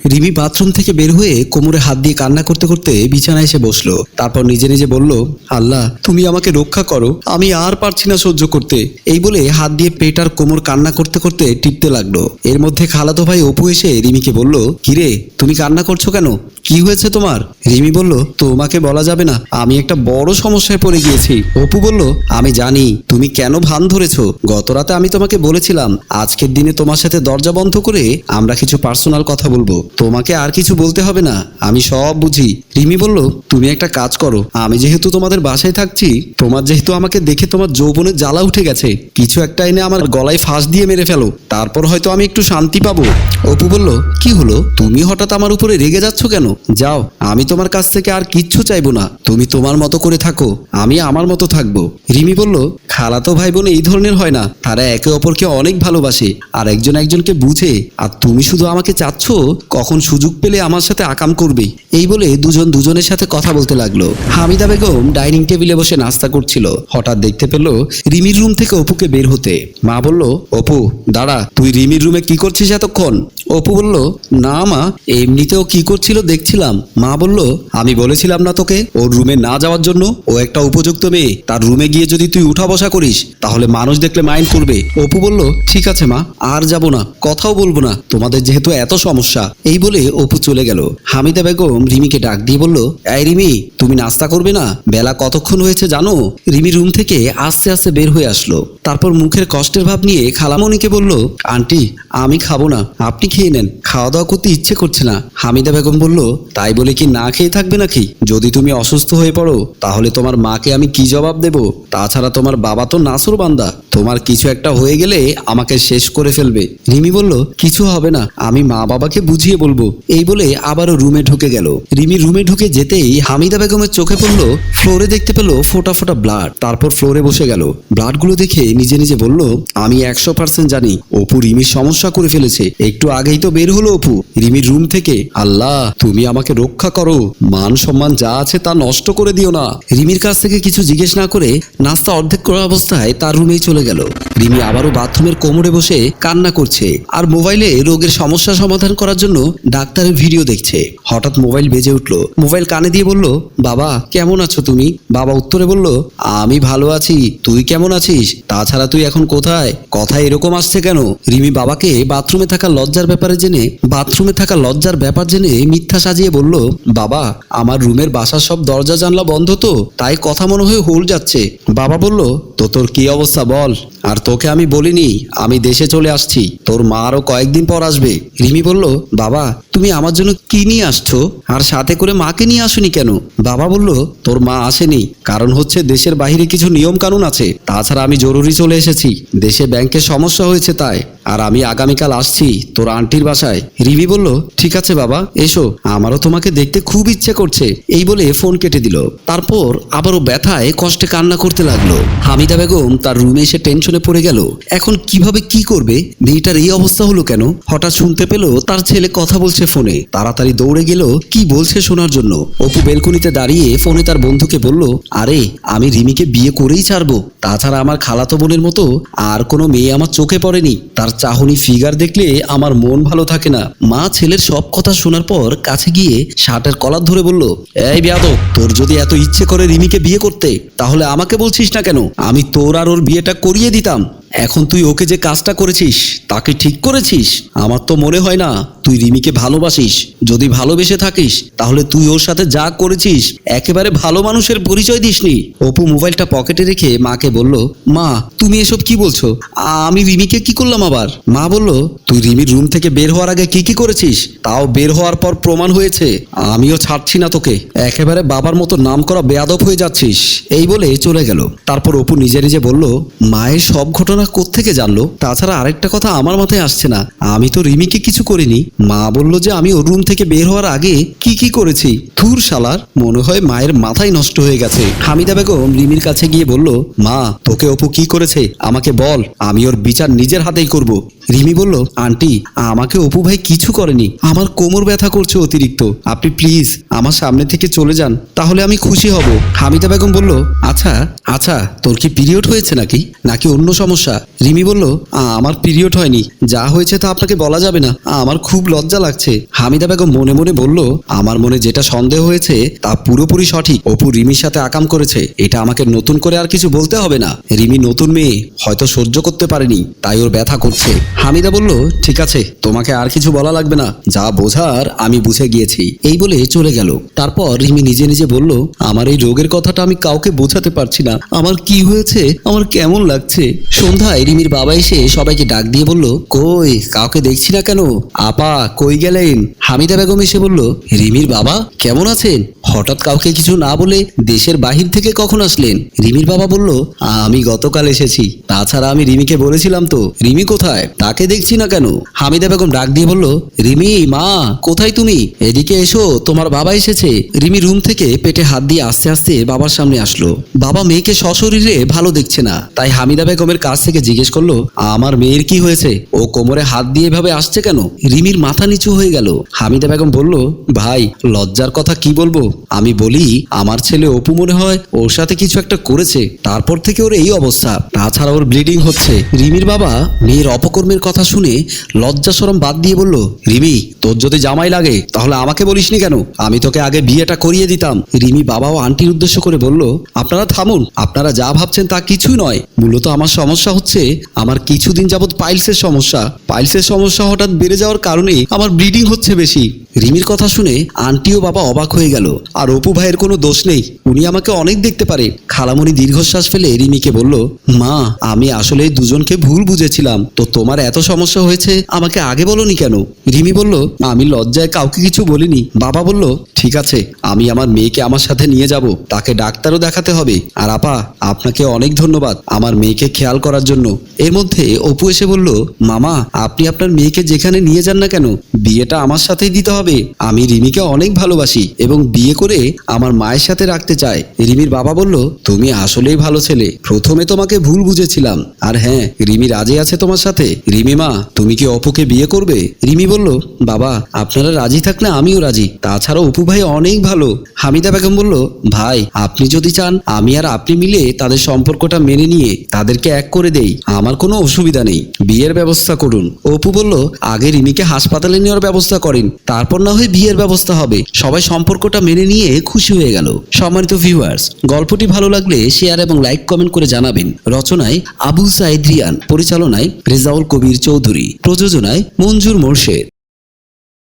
Rimi bathroom থেকে বের হয়ে কোমরে হাত দিয়ে কান্না করতে করতে বিছানায় এসে বসল। তারপর নিজে নিজে বলল, আল্লাহ, তুমি আমাকে রক্ষা করো। আমি আর পারছি না সহ্য করতে। এই বলে হাত দিয়ে পেট আর কোমর কান্না করতে করতে টিপতে লাগল। এর মধ্যে খালাতো ভাই অপু এসে রিমিকে বলল, কিরে, তুমি কান্না করছ কেন? কি হয়েছে তোমার? রিমি বলল, তোমাকে বলা যাবে না, আমি একটা বড় সমস্যায় পড়ে গিয়েছি। অপু বলল, আমি জানি, তুমি কেন ভান ধরেছ? গত রাতে আমি তোমাকে বলেছিলাম, আজকের দিনে তোমার সাথে দরজা বন্ধ করে আমরা কিছু পার্সোনাল কথা বলব। তোমাকে আর কিছু বলতে হবে না, আমি সব বুঝি। রিমি বলল, তুমি একটা কাজ করো, আমি যেহেতু তোমাদের বাসায় থাকছি, তোমার যেহেতু আমাকে দেখে তোমার যৌবনের জ্বালা উঠে গেছে, কিছু একটা এনে আমার গলায় ফাঁস দিয়ে মেরে ফেলো, তারপর হয়তো আমি একটু শান্তি পাবো। অপু বলল, কি হলো? তুমি হঠাৎ আমার উপরে রেগে যাচ্ছ কেন? যাও, আমি তোমার কাছ থেকে আর কিচ্ছু চাইব না। তুমি তোমার মতো করে থাকো, আমি আমার মতো থাকব। রিমি বলল খালাতো ভাই বোন এই ধরনের হয় না। তারা একে অপরকে অনেক ভালোবাসে, আর একজন একজনকে বুঝে, আর তুমি শুধু আমাকে চাচ্ছ, কখন সুযোগ পেলে আমার সাথে আকাম করবে। এই বলে দুজন দুজনের সাথে কথা বলতে লাগল। হামিদা বেগম ডাইনিং টেবিলে বসে নাস্তা করছিল। হঠাৎ দেখতে পেল রিমির রুম থেকে অপুকে বের হতে। মা বলল, অপু, দাঁড়া, তুই রিমির রুমে কি করছিস এতক্ষণ? অপু বলল, না মা, এমনিতেও কি করছিল দেখছিলাম। মা বলল, আমি বলেছিলাম না তোকে, ওর রুমে না যাওয়ার জন্য ও একটা উপযুক্ত মেয়ে। তার রুমে গিয়ে যদি তুই উঠা বসা করিস, তাহলে মানুষ দেখলে মাইন্ড করবে। অপু বলল, ঠিক আছে মা, আর যাব না, কথাও বলব না। তোমাদের যেহেতু এত সমস্যা। এই বলে অপু চলে গেল। হামিদা বেগম রিমিকে ডাক দিয়ে বলল, এই রিমি, তুমি নাস্তা করবে না? বেলা কতক্ষণ হয়েছে জানো? রিমি রুম থেকে আস্তে আস্তে বের হয়ে আসলো। তারপর মুখের কষ্টের ভাব নিয়ে খালামণিকে বলল, আন্টি, আমি খাব না, আপনি খেয়ে নেন, খাওয়া দাওয়া করতে ইচ্ছে করছে না। হামিদা বেগম বলল তাই বলে কি না খেয়ে থাকবে নাকি? যদি তুমি অসুস্থ হয়ে পড়ো, তাহলে তোমার মাকে আমি কি জবাব দেব? তাছাড়া তোমার বাবা তো নাসুর বান্দা। তোমার কিছু একটা হয়ে গেলে আমাকে শেষ করে ফেলবে। রিমি বলল, কিছু হবে না। আমি মা বাবাকে বুঝিয়ে বলব। এই বলে আবারও রুমে ঢুকে গেল। রিমি রুমে ঢুকে যেতেই হামিদা বেগমের চোখে পড়ল, ফ্লোরে দেখতে পেল ফোটা ফোটা ব্লাড। তারপর ফ্লোরে বসে গেল। ব্লাডগুলো দেখে নিজে নিজে বলল, আমি একশো পার্সেন্ট জানি। অপু রিমির সমস্যা করে ফেলেছে। একটু আগেই তো বের হলো অপু। রিমির রুম থেকে, আল্লাহ, তুমি আমাকে রক্ষা করো। মান সম্মান যা আছে তা নষ্ট করে দিও না। রিমির কাছ থেকে কিছু জিজ্ঞেস না করে নাস্তা অর্ধেক করা অবস্থায় তার রুমেই চলে গেল। রিমি আবারও বাথরুমের কোমরে বসে কান্না করছে আর মোবাইলে রোগের সমস্যা সমাধান করার জন্য ডাক্তারের ভিডিও দেখছে। হঠাৎ মোবাইল বেজে উঠল। মোবাইল কানে দিয়ে বলল, বাবা, কেমন আছো তুমি? বাবা উত্তরে বলল, আমি ভালো আছি। তুই কেমন আছিস? তাছাড়া তুই এখন কোথায়? কথা এরকম আসছে কেন? রিমি বাবাকে বাথরুমে থাকা লজ্জার ব্যাপারে জেনে, বাথরুমে থাকা লজ্জার ব্যাপার জেনে মিথ্যা সাজিয়ে বলল, বাবা, আমার রুমের বাসার সব দরজা জানলা বন্ধ তো, তাই কথা মনে হয়ে হোল যাচ্ছে। বাবা বলল, তো তোর কি অবস্থা বল? আর তোকে আমি বলিনি, আমি দেশে চলে আসছি, তোর মা আরও কয়েকদিন পর আসবে। রিমি বলল, বাবা তুমি আমার জন্য কি নিয়ে আসছো? আর সাথে করে মাকে নিয়ে আসুনি কেন? বাবা বলল, তোর মা আসেনি। কারণ হচ্ছে দেশের বাইরে কিছু নিয়ম কানুন আছে। তাছাড়া আমি জরুরি চলে এসেছি। দেশে ব্যাংকে সমস্যা হয়েছে তাই। আর আমি আগামীকাল আসছি তোর আন্টির বাসায়। রিমি বলল, ঠিক আছে বাবা, এসো। আমারও তোমাকে দেখতে খুব ইচ্ছে করছে। এই বলে ফোন কেটে দিল। তারপর আবারও ব্যথায় কষ্টে কান্না করতে লাগল। হামিদা বেগম তার রুমে এসে টেনশনে পড়ে গেল। এখন কীভাবে কি করবে? মেয়েটার এই অবস্থা হলো কেন? হঠাৎ শুনতে পেল তার ছেলে কথা বলছে ফোনে। তাড়াতাড়ি দৌড়ে গেল, কি বলছে শোনার জন্য। অপু বেলকুনিতে দাঁড়িয়ে ফোনে তার বন্ধুকে বলল, আরে, আমি রিমিকে বিয়ে করেই ছাড়বো। তাছাড়া আমার খালাতো বোনের মতো আর কোনো মেয়ে আমার চোখে পড়েনি। তার চাহনি ফিগার দেখলে আমার মন ভালো থাকে না। মা ছেলের সব কথা শোনার পর কাছে গিয়ে শার্টের কলার ধরে বলল, এই বিয়াদব, তোর যদি এত ইচ্ছে করে রিমিকে বিয়ে করতে, তাহলে আমাকে বলছিস না কেন? আমি তোর আর ওর বিয়েটা করিয়ে দিতাম। এখন তুই ওকে যে কাজটা করেছিস, তাকে ঠিক করেছিস? আমার তো মনে হয় না তুই রিমিকে ভালোবাসিস, যদি ভালোবেসে থাকিস, তাহলে তুই ওর সাথে যা করেছিস, একেবারে ভালো মানুষের পরিচয় দিসনি। অপু মোবাইলটা পকেটে রেখে মাকে বলল, মা, তুমি এসব কি বলছো? আমি রিমিকে কি করলাম আবার? মা বলল, তুই রিমির রুম থেকে বের হওয়ার আগে কি কি করেছিস? তাও বের হওয়ার পর প্রমাণ হয়েছে। আমিও ছাড়ছি না তোকে। একেবারে বাবার মতো নাম করা বেয়াদব হয়ে যাচ্ছিস। এই বলে চলে গেল। তারপর অপু নিজে নিজে বলল, মায়ের সব ঘটনা কোত্থেকে জানলো? তাছাড়া আরেকটা কথা আমার মাথায় আসছে না। আমি তো রিমিকে কিছু করিনি। মা বলল যে আমি ওর রুম থেকে বের হওয়ার আগে কি কি করেছি? থুর শালার। মনে হয় মায়ের মাথাই নষ্ট হয়ে গেছে। হামিদা বেগম লিমির কাছে গিয়ে বলল, মা, তোকে অপু কি করেছে? আমাকে বল, আমি ওর বিচার নিজের হাতেই করব। রিমি বলল আন্টি আমাকে অপু ভাই কিছু করেনি। আমার কোমর ব্যথা করছে অতিরিক্ত। আপনি প্লিজ আমার সামনে থেকে চলে যান তাহলে আমি খুশি হব। হামিদা বেগম বলল আচ্ছা আচ্ছা তোর কি পিরিয়ড হয়েছে নাকি? নাকি অন্য সমস্যা? রিমি বলল "আ, আমার পিরিয়ড হয়নি। যা হয়েছে তা আপনাকে বলা যাবে না। আমার খুব লজ্জা লাগছে। হামিদা বেগম মনে মনে বলল আমার মনে যেটা সন্দেহ হয়েছে তা পুরোপুরি সঠিক। অপু রিমির সাথে আকাম করেছে। এটা আমাকে নতুন করে আর কিছু বলতে হবে না। রিমি নতুন মেয়ে হয়তো সহ্য করতে পারেনি তাই ওর ব্যথা করছে। হামিদা বলল, ঠিক আছে, তোমাকে আর কিছু বলা লাগবে না। যা বোঝার আমি বুঝে গিয়েছি। এই বলে চলে গেল। তারপর রিমি নিজে নিজে বলল, আমার এই রোগের কথাটা আমি কাউকে বোঝাতে পারছি না। আমার কি হয়েছে? আমার কেমন লাগছে? সন্ধ্যায় রিমির বাবা এসে সবাইকে ডাক দিয়ে বলল, কই, কাউকে দেখছি না কেন? আপা, কই গেলেন? হামিদা বেগম এসে বলল, রিমির বাবা, কেমন আছেন? হঠাৎ কাউকে কিছু না বলে দেশের বাহির থেকে কখন আসলেন? রিমির বাবা বলল, আমি গতকাল এসেছি। তাছাড়া আমি রিমিকে বলেছিলাম তো। রিমি কোথায়? তাকে দেখছি না কেন? হামিদা বেগম ডাক দিয়ে বলল, রিমি, মা, কোথায় তুমি? এদিকে এসো, তোমার বাবা এসেছে। রিমি রুম থেকে পেটে হাত দিয়ে আস্তে আস্তে বাবার সামনে আসলো। বাবা মেয়েকে সশরীরে ভালো দেখছে না, তাই হামিদা বেগমের কাছ থেকে জিজ্ঞেস করল, আমার মেয়ের কি হয়েছে? ও কোমরে হাত দিয়ে এভাবে আসছে কেন? রিমির মাথা নিচু হয়ে গেল। হামিদা বেগম বলল, ভাই, লজ্জার কথা কি বলব? আমি বলি, আমার ছেলে অপু মনে হয় ওর সাথে কিছু একটা করেছে, তারপর থেকে ওর এই অবস্থা। তাছাড়া ওর ব্লিডিং হচ্ছে। রিমির বাবা মেয়ের অপকর্মের কথা শুনে লজ্জা সরম বাদ দিয়ে বলল, রিমি, তোর যদি জামাই লাগে, তাহলে আমাকে বলিসনি কেন? আমি তোকে আগে বিয়েটা করিয়ে দিতাম। রিমি বাবা ও আন্টির উদ্দেশ্য করে বলল, আপনারা থামুন, আপনারা যা ভাবছেন তা কিছুই নয়। মূলত আমার সমস্যা হচ্ছে আমার কিছুদিন যাবৎ পাইলসের সমস্যা। পাইলসের সমস্যা হঠাৎ বেড়ে যাওয়ার কারণে আমার ব্লিডিং হচ্ছে বেশি। রিমির কথা শুনে আন্টি ও বাবা অবাক হয়ে গেল। আর অপু ভাইয়ের কোনো দোষ নেই। উনি আমাকে অনেক দেখতে পারে। খালামণি দীর্ঘশ্বাস ফেলে রিমিকে বলল, মা, আমি আসলে দুজনকে ভুল বুঝেছিলাম। তো তোমার এত সমস্যা হয়েছে, আমাকে আগে বলনি কেন? রিমি বলল, আমি লজ্জায় কাউকে কিছু বলিনি। বাবা বলল, ঠিক আছে, আমি আমার মেয়েকে আমার সাথে নিয়ে যাব। তাকে ডাক্তারও দেখাতে হবে। আর আপা, আপনাকে অনেক ধন্যবাদ আমার মেয়েকে খেয়াল করার জন্য। এর মধ্যে অপু এসে বলল, মামা, আপনি আপনার মেয়েকে যেখানে নিয়ে যান না কেন, বিয়েটা আমার সাথেই দিতে হবে। আমি রিমিকে অনেক ভালোবাসি এবং বিয়ে করে আমার মায়ের সাথে রাখতে চাই। রিমির বাবা বলল, তুমি আসলেই ভালো ছেলে। প্রথমে তোমাকে ভুল বুঝেছিলাম। আর হ্যাঁ রিমি রাজি আছে তোমার সাথে। রিমি মা, তুমি কি অপুকে বিয়ে করবে? রিমি বলল, বাবা, আপনারা রাজি থাকলে আমিও রাজি। তাছাড়া অপু ভাই অনেক ভালো। হামিদা বেগম বলল, ভাই, আপনি যদি চান, আমি আর আপনি মিলে তাদের সম্পর্কটা মেনে নিয়ে তাদেরকে এক করে দেই। আমার কোনো অসুবিধা নেই। বিয়ের ব্যবস্থা করুন। অপু বলল, আগে রিমিকে হাসপাতালে নেওয়ার ব্যবস্থা করেন। তারপর না হয় বিয়ের ব্যবস্থা হবে। সবাই সম্পর্কটা মেনে নিয়ে খুশি হয়ে গেল। সম্মানিত ভিউয়ার্স গল্পটি ভালো লাগলে শেয়ার এবং লাইক কমেন্ট করে জানাবেন। রচনায় আবু সাইদ রিয়ান, পরিচালনায় রেজাউল কবির চৌধুরী। প্রযোজনায় মঞ্জুর মোর্শেদ।